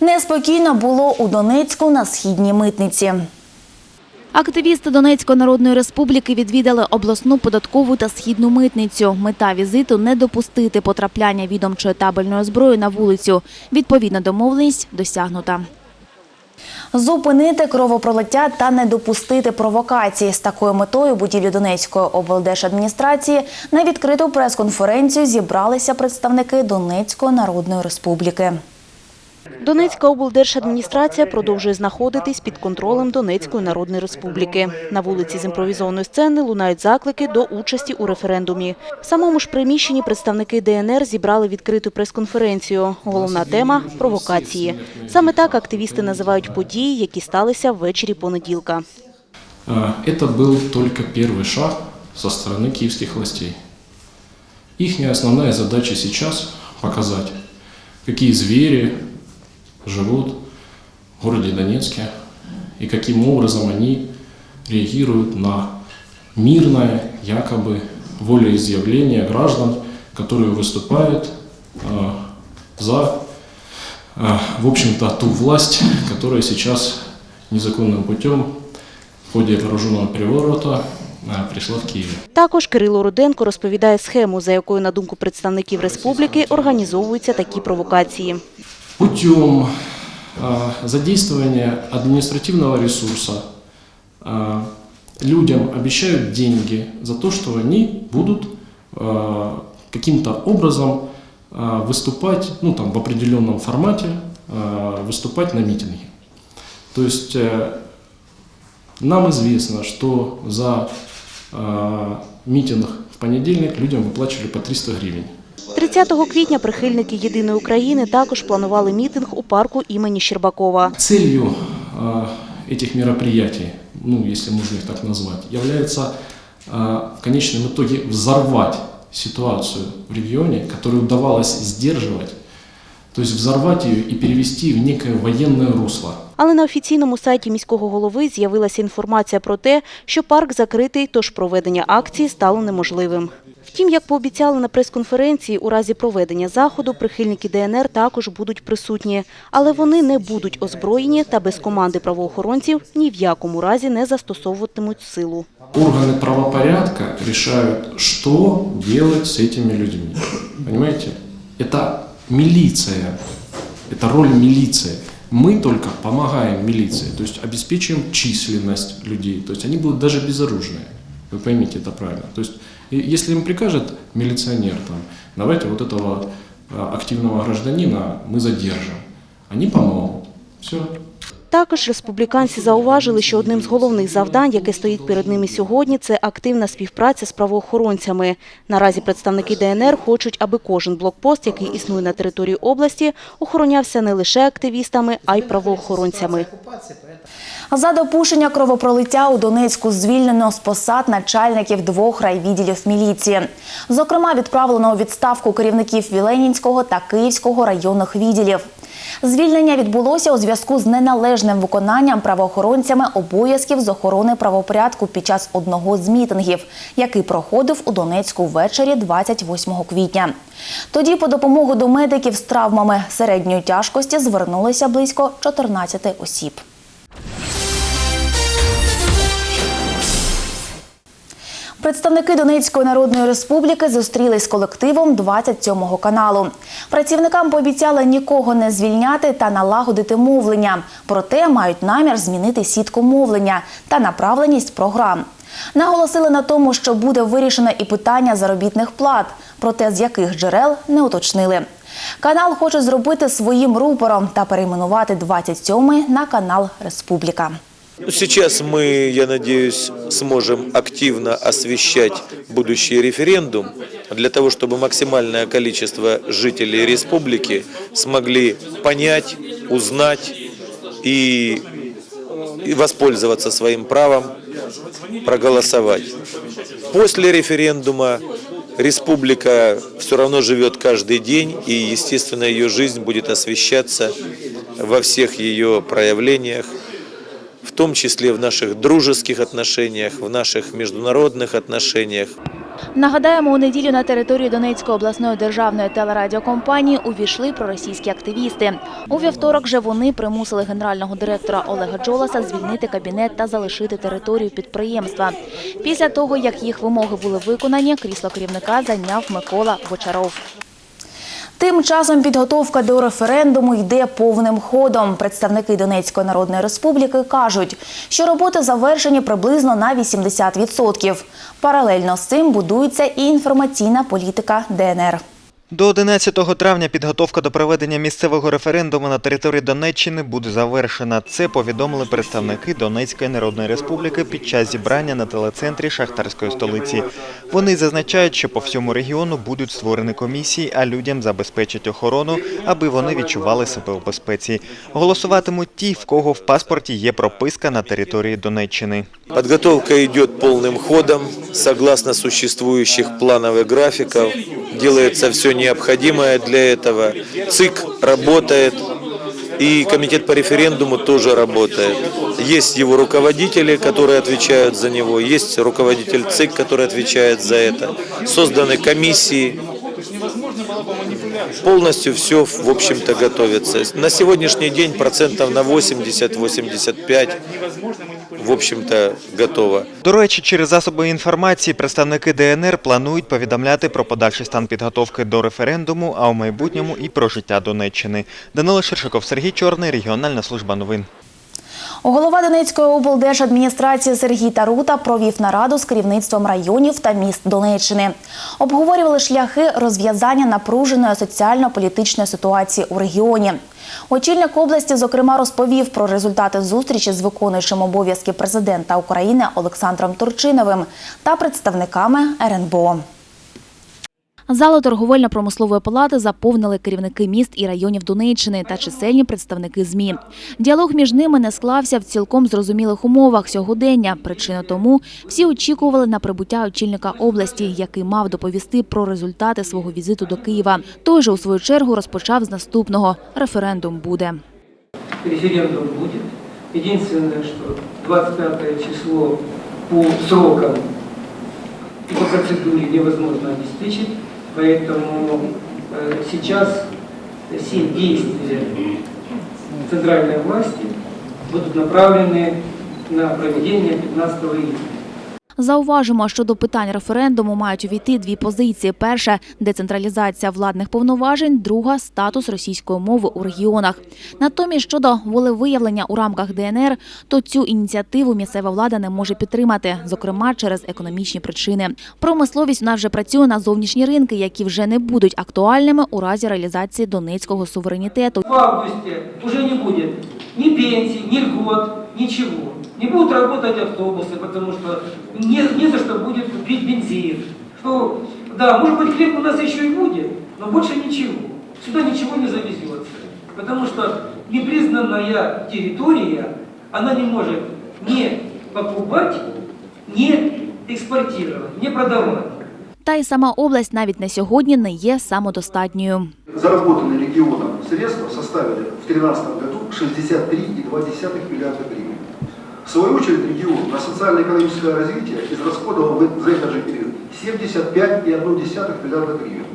Неспокійно було у Донецьку на східній митниці. Активісти Донецької Народної Республіки відвідали обласну податкову та східну митницю. Мета візиту – не допустити потрапляння відомчої табельної зброї на вулицю. Відповідна домовленість досягнута. Зупинити кровопролиття та не допустити провокацій. З такою метою будівлі Донецької облдержадміністрації на відкриту прес-конференцію зібралися представники Донецької Народної Республіки. Донецька облдержадміністрація продовжує знаходитись під контролем Донецької Народної Республіки. На вулиці з імпровізованої сцени лунають заклики до участі у референдумі. В самому ж приміщенні представники ДНР зібрали відкриту прес-конференцію. Головна тема – провокації. Саме так активісти називають події, які сталися ввечері понеділка. А, Это был только первый шаг со стороны киевских властей. Их основная задача сейчас показать, какие звери живут в городе Донецке и каким образом они реагируют на мирное якобы волеизъявление граждан, которые выступают а, за, а, в общем-то, ту власть, которая сейчас незаконным путем в ходе вооруженного переворота а, пришла в Киев. Також Кирило Руденко розповідає схему, за якою, на думку представників республіки, організовуються такі провокації. Путем а, задействования административного ресурса а, людям обещают деньги за то, что они будут а, каким-то образом выступать ну, там, в определенном формате, выступать на митинге. То есть э, нам известно, что за митинг в понедельник людям выплачивали по 300 гривен. 30 квітня прихильники «Єдиної України» також планували мітинг у парку імені Щербакова. Целью этих мероприятий, ну, если можно их так является а, в конечном итоге взорвать ситуацию в регионе, которую удавалось сдерживать, то есть взорвать ее и перевести в некое военное русло. Але на офіційному сайті міського голови з'явилася інформація про те, що парк закритий, тож проведення акції стало неможливим. Втім, як пообіцяли на прес-конференції, у разі проведення заходу прихильники ДНР також будуть присутні. Але вони не будуть озброєні та без команди правоохоронців ні в якому разі не застосовуватимуть силу. Органы правопорядка решают, что делать с этими людьми. Понимаете? Это милиция, это роль милиции. Мы только помогаем милиции, то есть обеспечиваем численность людей. То есть они будут даже безоружные. Вы поймите это правильно. То есть и если им прикажет милиционер, там, давайте вот этого активного гражданина мы задержим, они помогут. Все. Також республіканці зауважили, що одним з головних завдань, яке стоїть перед ними сьогодні, це активна співпраця з правоохоронцями. Наразі представники ДНР хочуть, аби кожен блокпост, який існує на території області, охоронявся не лише активістами, а й правоохоронцями. За допущення кровопролиття у Донецьку звільнено з посад начальників двох райвідділів міліції. Зокрема, відправлено у відставку керівників Віленінського та Київського районних відділів. Звільнення відбулося у зв'язку з неналежним виконанням правоохоронцями обов'язків з охорони правопорядку під час одного з мітингів, який проходив у Донецьку ввечері 28 квітня. Тоді по допомогу до медиків з травмами середньої тяжкості звернулися близько 14 осіб. Представники Донецької Народної Республіки зустрілись з колективом 27-го каналу. Працівникам пообіцяли нікого не звільняти та налагодити мовлення. Проте мають намір змінити сітку мовлення та направленість програм. Наголосили на тому, що буде вирішено і питання заробітних плат, проте з яких джерел не уточнили. Канал хоче зробити своїм рупором та перейменувати 27-й на канал Республіка. Ну, Сейчас мы, я надеюсь, сможем активно освещать будущий референдум для того, чтобы максимальное количество жителей республики смогли понять, узнать и, воспользоваться своим правом проголосовать. После референдума республика все равно живет каждый день, и, естественно, ее жизнь будет освещаться во всех ее проявлениях, том числе в наших дружеских отношениях, в наших международных отношениях. Нагадаємо, у неділю на територію Донецької обласної державної телерадіокомпанії увійшли проросійські активісти. У вівторок же вони примусили генерального директора Олега Джоласа звільнити кабінет та залишити територію підприємства. Після того, як їх вимоги були виконані, крісло керівника зайняв Микола Бочаров. Тим часом підготовка до референдуму йде повним ходом. Представники Донецької Народної Республіки кажуть, що роботи завершені приблизно на 80%. Паралельно з цим будується і інформаційна політика ДНР. До 11 травня підготовка до проведення місцевого референдуму на території Донеччини буде завершена. Це повідомили представники Донецької Народної Республіки під час зібрання на телецентрі шахтарської столиці. Вони зазначають, що по всьому регіону будуть створені комісії, а людям забезпечать охорону, аби вони відчували себе у безпеці. Голосуватимуть ті, в кого в паспорті є прописка на території Донеччини. Подготовка идет полным ходом, согласно существующих планов и графиков. Делается все необходимое для этого. ЦИК работает, и комитет по референдуму тоже работает. Есть его руководители, которые отвечают за него, есть руководитель ЦИК, который отвечает за это. Созданы комиссии, полностью все, в общем-то, готовится. На сегодняшний день процентов на 80-85, в общем-то, готова. До речі, через засоби інформації представники ДНР планують повідомляти про подальший стан підготовки до референдуму, а у майбутньому і про життя Донеччини. Данило Шершиков, Сергій Чорний, регіональна служба новин. Голова Донецької облдержадміністрації Сергій Тарута провів нараду з керівництвом районів та міст Донеччини. Обговорювали шляхи розв'язання напруженої соціально-політичної ситуації у регіоні. Очільник області, зокрема, розповів про результати зустрічі з виконуючим обов'язки президента України Олександром Турчиновим та представниками РНБО. Залу торговельно-промислової палати заповнили керівники міст і районів Донеччини та чисельні представники ЗМІ. Діалог між ними не склався в цілком зрозумілих умовах сьогодення. Причина тому всі очікували на прибуття очільника області, який мав доповісти про результати свого візиту до Києва. Той же у свою чергу розпочав з наступного референдум буде. референдум будет. Единственное, что 25 число по срокам и по процедуре невозможно обеспечить, поэтому э, сейчас все действия центральной власти будут направлены на проведение 15 июня. Зауважимо, що до питань референдуму мають увійти дві позиції: перша децентралізація владних повноважень, друга статус російської мови у регіонах. Натомість щодо волевиявлення у рамках ДНР, то цю ініціативу місцева влада не може підтримати, зокрема через економічні причини. Промисловість нас вже працює на зовнішні ринки, які вже не будуть актуальними у разі реалізації донецького суверенітету. В августе уже не будет ни пенсий, ни льгот, ничего. Не будут работать автобусы, потому что не, не за что будет купить бензин. Что, да, может быть, хлеб у нас еще и будет, но больше ничего. Сюда ничего не завезется. Потому что непризнанная территория, она не может не покупать, не экспортировать, не продавать. Та й сама область навіть на сьогодні не є самодостатньою. Заработанные регионом средства составили в 2013 году 63,2 миллиарда гривен. В свою очередь регион на социально-экономическое развитие израсходовал за этот же период 75,1 миллиарда гривен.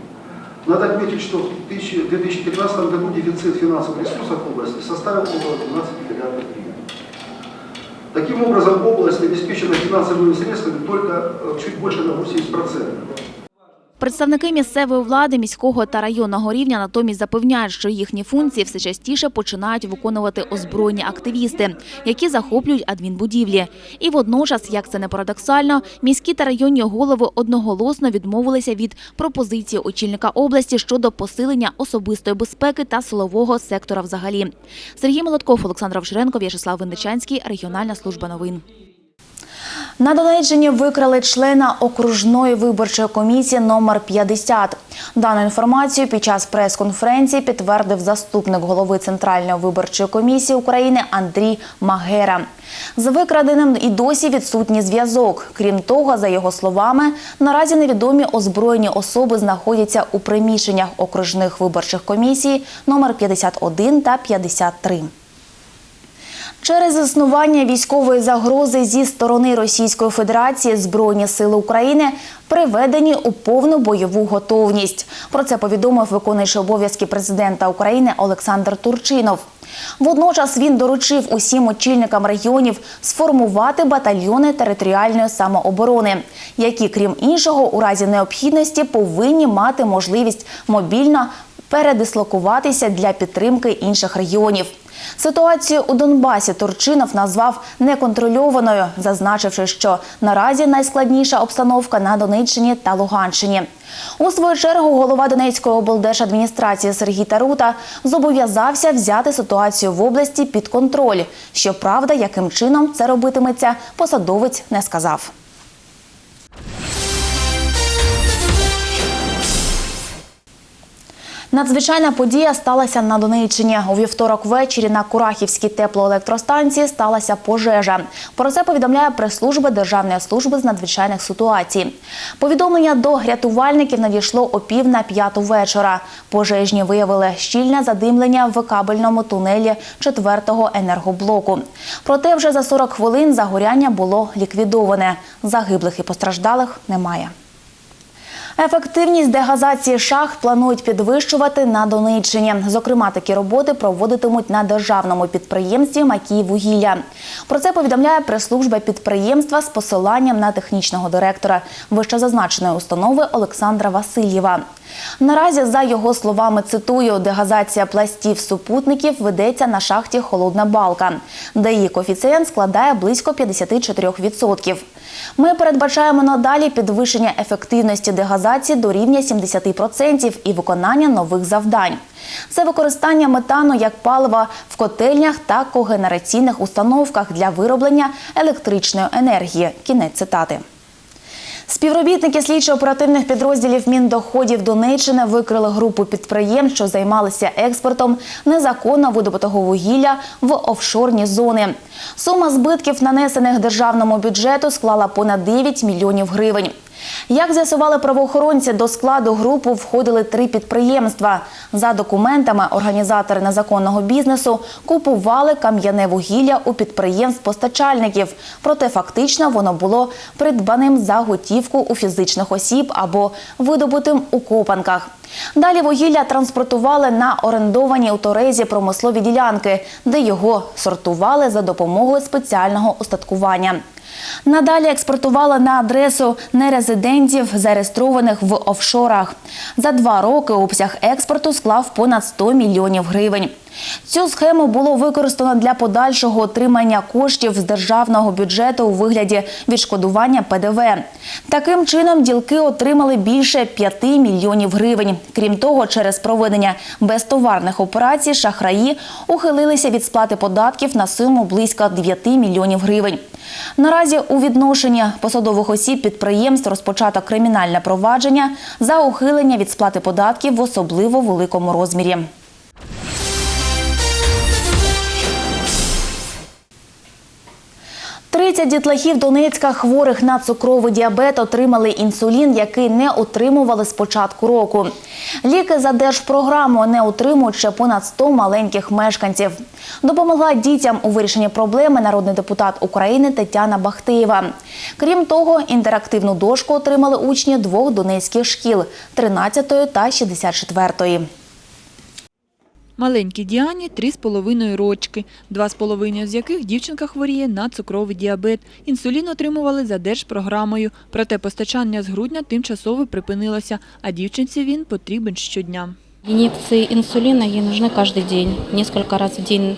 Надо отметить, что в 1000 2013 году дефицит финансовых ресурсов области составил около 12 миллиардов гривен. Таким образом, область обеспечена финансовыми средствами только э, чуть больше на 80%. Представники місцевої влади, міського та районного рівня натомість запевняють, що їхні функції все частіше починають виконувати озброєні активісти, які захоплюють адмінбудівлі. І водночас, як це не парадоксально, міські та районні голови одноголосно відмовилися від пропозиції очільника області щодо посилення особистої безпеки та силового сектора взагалі. Сергій Молотков, Олександр Овчаренко, В'ячеслав Винничанський, регіональна служба новин. На Донеччині викрали члена окружної виборчої комісії номер 50. Дану інформацію під час прес-конференції підтвердив заступник голови Центральної виборчої комісії України Андрій Магера. З викраденим і досі відсутній зв'язок. Крім того, за його словами, наразі невідомі озброєні особи знаходяться у приміщеннях окружних виборчих комісій номер 51 та 53. Через існування військової загрози зі сторони Російської Федерації Збройні сили України приведені у повну бойову готовність. Про це повідомив виконуючий обов'язки президента України Олександр Турчинов. Водночас він доручив усім очільникам регіонів сформувати батальйони територіальної самооборони, які, крім іншого, у разі необхідності повинні мати можливість мобільно передислокуватися для підтримки інших регіонів. Ситуацію у Донбасі Турчинов назвав неконтрольованою, зазначивши, що наразі найскладніша обстановка на Донеччині та Луганщині. У свою чергу голова Донецької облдержадміністрації Сергій Тарута зобов'язався взяти ситуацію в області під контроль. Щоправда, яким чином це робитиметься, посадовець не сказав. Надзвичайна подія сталася на Донеччині. У вівторок ввечері на Курахівській теплоелектростанції сталася пожежа. Про це повідомляє прес-служба Державної служби з надзвичайних ситуацій. Повідомлення до рятувальників надійшло о пів на п'яту вечора. Пожежні виявили щільне задимлення в кабельному тунелі четвертого енергоблоку. Проте вже за 40 хвилин загоряння було ліквідоване. Загиблих і постраждалих немає. Ефективність дегазації шахт планують підвищувати на Донеччині. Зокрема, такі роботи проводитимуть на державному підприємстві «Макіїввугілля». Про це повідомляє прес-служба підприємства з посиланням на технічного директора вищезазначеної установи Олександра Васильєва. Наразі, за його словами, цитую, дегазація пластів супутників ведеться на шахті Холодна Балка, де її коефіцієнт складає близько 54%. Ми передбачаємо надалі підвищення ефективності дегазації до рівня 70% і виконання нових завдань. Це використання метану як палива в котельнях та когенераційних установках для вироблення електричної енергії. Кінець цитати. Співробітники слідчо-оперативних підрозділів Міндоходів Донеччини викрили групу підприємств, що займалися експортом незаконно видобутого вугілля в офшорні зони. Сума збитків, нанесених державному бюджету, склала понад 9 мільйонів гривень. Як з'ясували правоохоронці, до складу групи входили три підприємства. За документами, організатори незаконного бізнесу купували кам'яне вугілля у підприємств-постачальників. Проте фактично воно було придбаним за готівку у фізичних осіб або видобутим у копанках. Далі вугілля транспортували на орендовані у Торезі промислові ділянки, де його сортували за допомогою спеціального устаткування. Надалі експортували на адресу нерезидентів, зареєстрованих в офшорах. За два роки обсяг експорту склав понад 100 мільйонів гривень. Цю схему було використано для подальшого отримання коштів з державного бюджету у вигляді відшкодування ПДВ. Таким чином, ділки отримали більше 5 мільйонів гривень. Крім того, через проведення безтоварних операцій шахраї ухилилися від сплати податків на суму близько 9 мільйонів гривень. Наразі у відношенні посадових осіб підприємств розпочато кримінальне провадження за ухилення від сплати податків в особливо великому розмірі. Тридцять дітлахів Донецька хворих на цукровий діабет отримали інсулін, який не отримували з початку року. Ліки за держпрограму не отримують ще понад 100 маленьких мешканців. Допомогла дітям у вирішенні проблеми народний депутат України Тетяна Бахтеєва. Крім того, інтерактивну дошку отримали учні двох донецьких шкіл – 13 та 64. Маленькій Діані три з половиною рочки, два з половиною з яких дівчинка хворіє на цукровий діабет. Інсулін отримували за держпрограмою. Проте постачання з грудня тимчасово припинилося, а дівчинці він потрібен щодня. Инъекции инсулина ей нужны каждый день, несколько раз в день